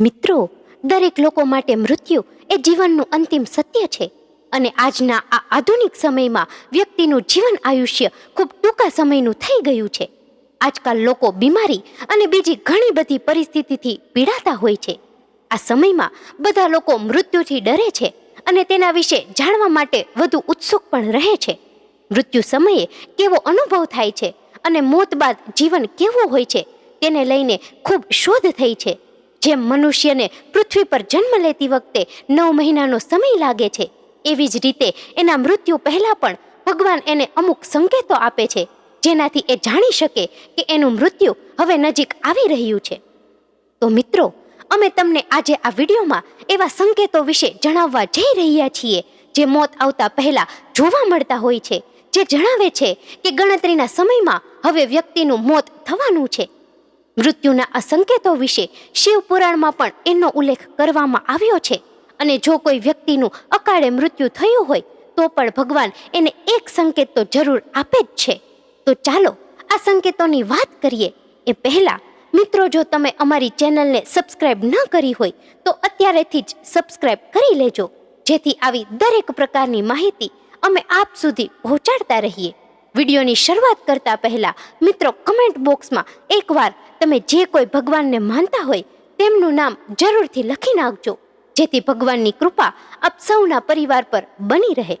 મિત્રો, દરેક લોકો માટે મૃત્યુ એ જીવનનું અંતિમ સત્ય છે અને આજના આ આધુનિક સમયમાં વ્યક્તિનું જીવન આયુષ્ય ખૂબ ટૂંકા સમયનું થઈ ગયું છે. આજકાલ લોકો બીમારી અને બીજી ઘણી બધી પરિસ્થિતિથી પીડાતા હોય છે. આ સમયમાં બધા લોકો મૃત્યુથી ડરે છે અને તેના વિશે જાણવા માટે વધુ ઉત્સુક પણ રહે છે. મૃત્યુ સમયે કેવો અનુભવ થાય છે અને મોત બાદ જીવન કેવું હોય છે, તેને લઈને ખૂબ શોધ થઈ છે. જેમ મનુષ્યને પૃથ્વી પર જન્મ લેતી વખતે નવ મહિનાનો સમય લાગે છે, એવી જ રીતે એના મૃત્યુ પહેલાં પણ ભગવાન એને અમુક સંકેતો આપે છે, જેનાથી એ જાણી શકે કે એનું મૃત્યુ હવે નજીક આવી રહ્યું છે. તો મિત્રો, અમે તમને આજે આ વિડીયોમાં એવા સંકેતો વિશે જણાવવા જઈ રહ્યા છીએ, જે મોત આવતા પહેલાં જોવા મળતા હોય છે, જે જણાવે છે કે ગણતરીના સમયમાં હવે વ્યક્તિનું મોત થવાનું છે. મૃત્યુના આ સંકેતો વિશે શિવ પુરાણમાં પણ એનો ઉલ્લેખ કરવામાં આવ્યો છે. અને જો કોઈ વ્યક્તિનું અકાળે મૃત્યુ થયું હોય, તો પણ ભગવાન એને એક સંકેત તો જરૂર આપે જ છે. તો ચાલો આ સંકેતોની વાત કરીએ. એ પહેલા, મિત્રો, જો તમે અમારી ચેનલને સબસ્ક્રાઇબ ન કરી હોય, તો અત્યારેથી જ સબસ્ક્રાઇબ કરી લેજો. જેથી આવી દરેક પ્રકારની માહિતી અમે આપ સુધી પહોંચાડતા રહીએ. વિડીયોની શરૂઆત કરતા પહેલા, મિત્રો કમેન્ટ બોક્સમાં એકવાર તમે જે કોઈ ભગવાનને માનતા હોય તેમનું નામ જરૂરથી લખી નાખજો, જેથી ભગવાનની કૃપા આપ સૌના પરિવાર પર બની રહે.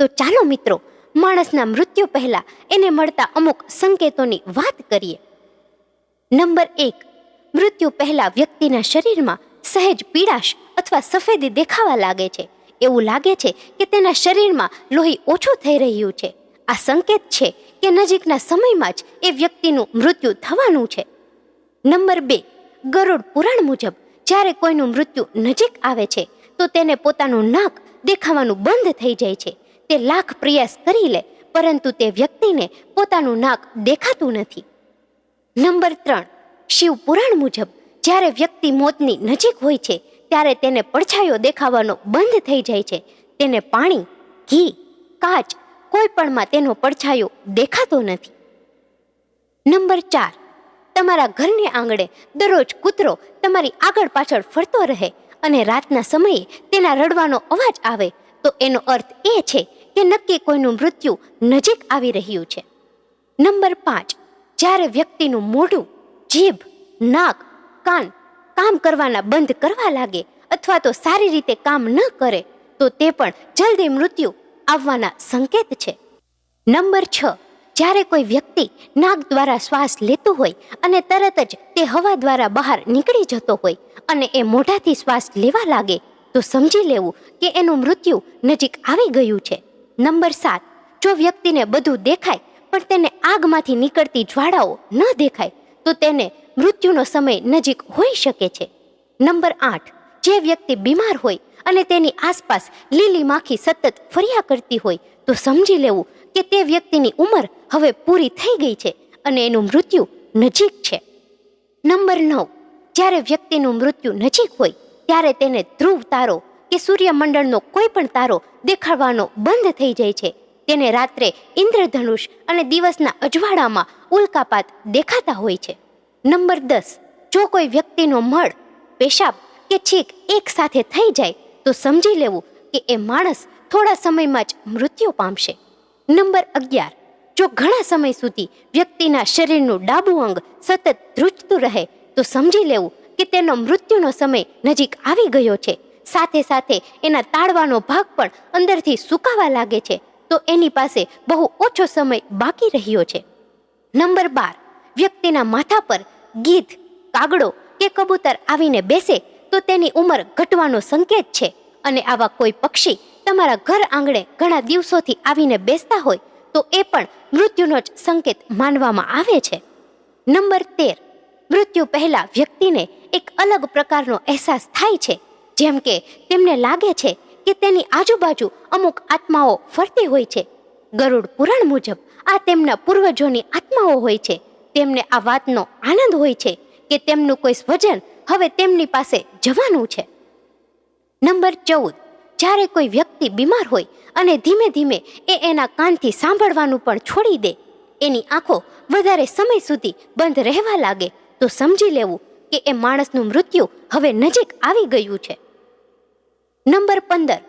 તો ચાલો મિત્રો, માણસના મૃત્યુ પહેલા એને મળતા અમુક સંકેતોની વાત કરીએ. નંબર એક, મૃત્યુ પહેલા વ્યક્તિના શરીરમાં સહેજ પીડાશ અથવા સફેદી દેખાવા લાગે છે. એવું લાગે છે કે તેના શરીરમાં લોહી ઓછું થઈ રહ્યું છે. આ સંકેત છે કે નજીકના સમયમાં જ એ વ્યક્તિનું મૃત્યુ થવાનું છે. નંબર બે, ગરુડ પુરાણ મુજબ જ્યારે કોઈનું મૃત્યુ નજીક આવે છે, તો તેને પોતાનું નાક દેખાવાનું બંધ થઈ જાય છે. તે લાખ પ્રયાસ કરી લે, પરંતુ તે વ્યક્તિને પોતાનું નાક દેખાતું નથી. નંબર ત્રણ, શિવ પુરાણ મુજબ જ્યારે વ્યક્તિ મોતની નજીક હોય છે, ત્યારે તેને પડછાયો દેખાવાનો બંધ થઈ જાય છે. તેને પાણી, ઘી, કાચ કોઈ પણમાં તેનો પડછાયો દેખાતો નથી. નંબર ચાર. તમારા ઘરને આંગણે દરરોજ કૂતરો તમારી આગળ પાછળ ફરતો રહે અને રાતના સમયે તેના રડવાનો અવાજ આવે, તો એનો અર્થ એ છે કે નક્કી કોઈનું મૃત્યુ નજીક આવી રહ્યું છે. નંબર પાંચ. જ્યારે વ્યક્તિનું મોઢું, જીભ, નાક, કાન કામ કરવાના બંધ કરવા લાગે અથવા તો સારી રીતે કામ ન કરે, તો તે પણ જલ્દી મૃત્યુ આવવાના સંકેત છે. નંબર છ, જ્યારે કોઈ વ્યક્તિ નાક દ્વારા શ્વાસ લેતું હોય અને તરત જ તે હવા દ્વારા બહાર નીકળી જતો હોય અને એ મોઢાથી શ્વાસ લેવા લાગે, તો સમજી લેવું કે એનું મૃત્યુ નજીક આવી ગયું છે. નંબર સાત, જો વ્યક્તિને બધું દેખાય, પણ તેને આગમાંથી નીકળતી જ્વાળાઓ ન દેખાય, તો તેને મૃત્યુનો સમય નજીક હોઈ શકે છે. નંબર આઠ, જે વ્યક્તિ બીમાર હોય અને તેની આસપાસ લીલી માખી સતત ફર્યા કરતી હોય, તો સમજી લેવું કે તે વ્યક્તિની ઉંમર હવે પૂરી થઈ ગઈ છે અને એનું મૃત્યુ નજીક છે. નંબર નવ. જ્યારે વ્યક્તિનું મૃત્યુ નજીક હોય, ત્યારે તેને ધ્રુવ તારો કે સૂર્યમંડળનો કોઈ પણ તારો દેખાડવાનો બંધ થઈ જાય છે. તેને રાત્રે ઇન્દ્રધનુષ અને દિવસના અજવાળામાં ઉલ્કાપાત દેખાતા હોય છે. નંબર દસ. જો કોઈ વ્યક્તિનો મળ, પેશાબ કે છીક એક સાથે થઈ જાય તો સમજી લેવું કે એ માણસ થોડા સમયમાં જ મૃત્યુ પામશે. નંબર અગિયાર. જો ઘણા સમય સુધી વ્યક્તિના શરીરનું ડાબું અંગ સતત ધ્રુજતું રહે, તો સમજી લેવું કે તેનો મૃત્યુનો સમય નજીક આવી ગયો છે. સાથે સાથે એના તાળવાનો ભાગ પણ અંદરથી સુકાવા લાગે છે, તો એની પાસે બહુ ઓછો સમય બાકી રહ્યો છે. નંબર બાર. વ્યક્તિના માથા પર ગીધ, કાગડો કે કબૂતર આવીને બેસે તો તેની ઉંમર ઘટવાનો સંકેત છે. અને આવા કોઈ પક્ષી તમારા ઘર આંગણે ઘણા દિવસોથી આવીને બેસતા હોય, તો એ પણ મૃત્યુનો જ સંકેત માનવામાં આવે છે. નંબર તેર. મૃત્યુ પહેલા વ્યક્તિને એક અલગ પ્રકારનો અહેસાસ થાય છે. જેમ કે તેમને લાગે છે કે તેની આજુબાજુ અમુક આત્માઓ ફરતી હોય છે. ગરુડ પુરાણ મુજબ આ તેમના પૂર્વજોની આત્માઓ હોય છે. તેમને આ વાતનો આનંદ હોય છે કે તેમનું કોઈ સ્વજન હવે તેમની પાસે જવાનું છે. નંબર ચૌદ. જ્યારે કોઈ વ્યક્તિ બીમાર હોય અને ધીમે ધીમે એ એના કાનથી સાંભળવાનું પણ છોડી દે, એની આંખો વધારે સમય સુધી બંધ રહેવા લાગે, તો સમજી લેવું કે એ માણસનું મૃત્યુ હવે નજીક આવી ગયું છે. નંબર પંદર.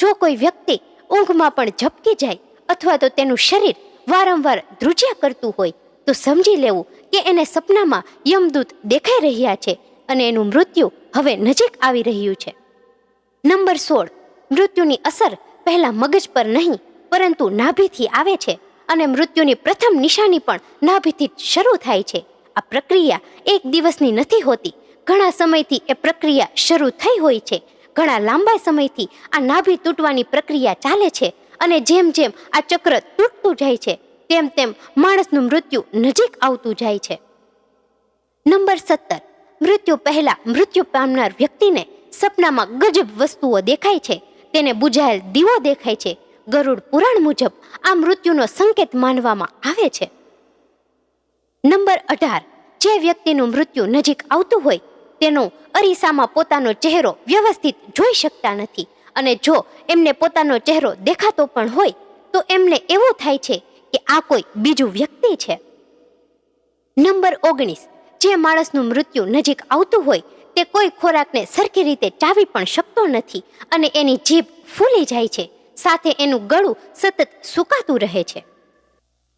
જો કોઈ વ્યક્તિ ઊંઘમાં પણ ઝપકી જાય અથવા તો તેનું શરીર વારંવાર ધ્રુજ્યા કરતું હોય, તો સમજી લેવું કે એને સપનામાં યમદૂત દેખાઈ રહ્યા છે અને એનું મૃત્યુ હવે નજીક આવી રહ્યું છે. નંબર સોળ. મૃત્યુની અસર પહેલા મગજ પર નહીં, પરંતુ નાભીથી આવે છે અને મૃત્યુની પ્રથમ નિશાની પણ નાભીથી શરૂ થાય છે. આ પ્રક્રિયા એક દિવસની નથી હોતી. ઘણા સમયથી એ પ્રક્રિયા શરૂ થઈ હોય છે. ઘણા લાંબા સમયથી આ નાભી તૂટવાની પ્રક્રિયા ચાલે છે અને જેમ જેમ આ ચક્ર તૂટતું જાય છે, તેમ તેમ માણસનું મૃત્યુ નજીક આવતું જાય છે. નંબર સત્તર. મૃત્યુ પહેલા મૃત્યુ પામનાર વ્યક્તિને સપનામાં ગજબ વસ્તુઓ દેખાય છે. તેને બુઝાયેલ દીવો દેખાય છે. ગરુડ પુરાણ મુજબ આ મૃત્યુનો સંકેત માનવામાં આવે છે. નંબર અઢાર. જે વ્યક્તિનું મૃત્યુ નજીક આવતું હોય, તેનો અરીસામાં પોતાનો ચહેરો વ્યવસ્થિત જોઈ શકતા નથી અને જો એમને પોતાનો ચહેરો દેખાતો પણ હોય, તો એમને એવું થાય છે કે આ કોઈ બીજું વ્યક્તિ છે. નંબર ઓગણીસ. જે માણસનું મૃત્યુ નજીક આવતું હોય તે કોઈ ખોરાકને સરખી રીતે ચાવી પણ શકતો નથી અને એની જીભ ફૂલી જાય છે. સાથે એનું ગળું સતત સુકાતું રહે છે.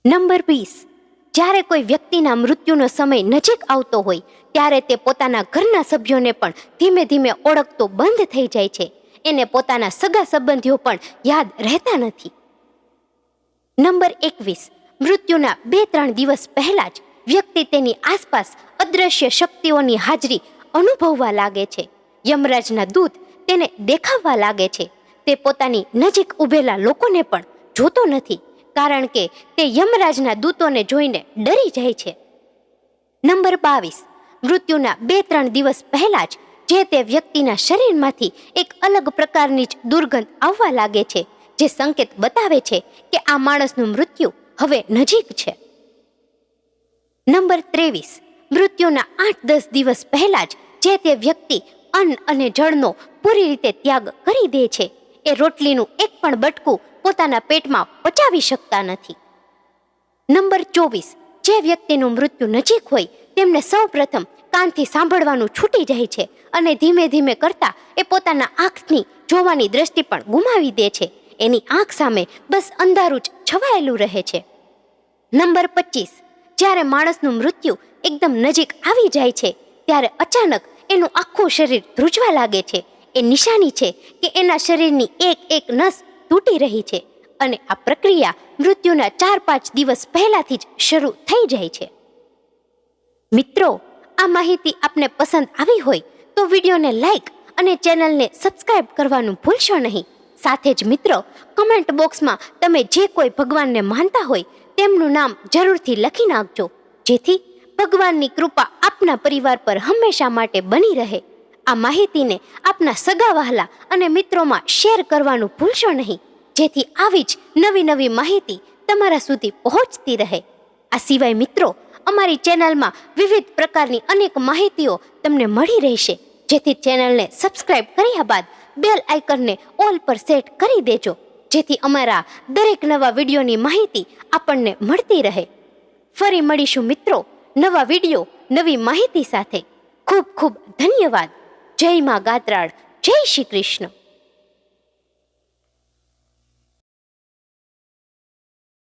નંબર વીસ. જ્યારે કોઈ વ્યક્તિના મૃત્યુનો સમય નજીક આવતો હોય, ત્યારે તે પોતાના ઘરના સભ્યોને પણ ધીમે ધીમે ઓળખતો બંધ થઈ જાય છે. એને પોતાના સગા સંબંધીઓ પણ યાદ રહેતા નથી. નંબર એકવીસ. મૃત્યુના બે ત્રણ દિવસ પહેલા જ વ્યક્તિ તેની આસપાસ અદ્રશ્ય શક્તિઓની હાજરી અનુભવવા લાગે છે. યમરાજના દૂત તેને દેખાવવા લાગે છે. તે પોતાની નજીક ઊભેલા લોકોને પણ જોતો નથી, કારણ કે તે યમરાજના દૂતોને જોઈને ડરી જાય છે. નંબર બાવીસ. મૃત્યુના બે ત્રણ દિવસ પહેલા જ જે તે વ્યક્તિના શરીરમાંથી એક અલગ પ્રકારની જ દુર્ગંધ આવવા લાગે છે, જે સંકેત બતાવે છે કે આ માણસનું મૃત્યુ હવે નજીક છે. નંબર ત્રેવીસ. મૃત્યુના આઠ દસ દિવસ પહેલા જ જે તે વ્યક્તિ અન્ન અને જળનો પૂરી રીતે ત્યાગ કરી દે છે, એ રોટલીનું એક પણ બટકું પોતાના પેટમાં પચાવી શકતા નથી. નંબર ચોવીસ. જે વ્યક્તિનું મૃત્યુ નજીક હોય, તેમને સૌપ્રથમ કાનથી સાંભળવાનું છૂટી જાય છે અને ધીમે ધીમે કરતા એ પોતાના આંખની જોવાની દ્રષ્ટિ પણ ગુમાવી દે છે. એની આંખ સામે બસ અંધારું જ છવાયેલું રહે છે. નંબર પચીસ. જ્યારે માણસનું મૃત્યુ એકદમ નજીક આવી જાય છે, ત્યારે અચાનક એનું આખું શરીર ધ્રુજવા લાગે છે. એ નિશાની છે કે એના શરીરની એક એક નસ તૂટી રહી છે અને આ પ્રક્રિયા મૃત્યુના ચાર પાંચ દિવસ પહેલાથી જ શરૂ થઈ જાય છે. મિત્રો, આ માહિતી આપને પસંદ આવી હોય તો વિડીયોને લાઈક અને ચેનલને સબસ્ક્રાઇબ કરવાનું ભૂલશો નહીં. સાથે જ મિત્રો, કમેન્ટ બોક્સમાં તમે જે કોઈ ભગવાનને માનતા હોય તેમનું નામ જરૂરથી લખી નાખજો, જેથી ભગવાનની કૃપા આપના પરિવાર પર હંમેશા માટે બની રહે. આ માહિતીને આપના સગા વહાલા અને મિત્રોમાં શેર કરવાનું ભૂલશો નહીં, જેથી આવી જ નવી નવી માહિતી તમારા સુધી પહોંચતી રહે. આ સિવાય મિત્રો, અમારી ચેનલમાં વિવિધ પ્રકારની અનેક માહિતીઓ તમને મળી રહેશે, જેથી ચેનલને સબસ્ક્રાઇબ કર્યા બાદ બેલ આઇકનને ઓલ પર સેટ કરી દેજો. જેથી અમારા દરેક નવા વિડીયોની માહિતી આપણને મળતી રહે. ફરી મળીશું મિત્રો નવા વીડિયો, નવી માહિતી સાથે. ખૂબ ખૂબ ધન્યવાદ. જય માં ગાત્રાળ. જય શ્રી કૃષ્ણ.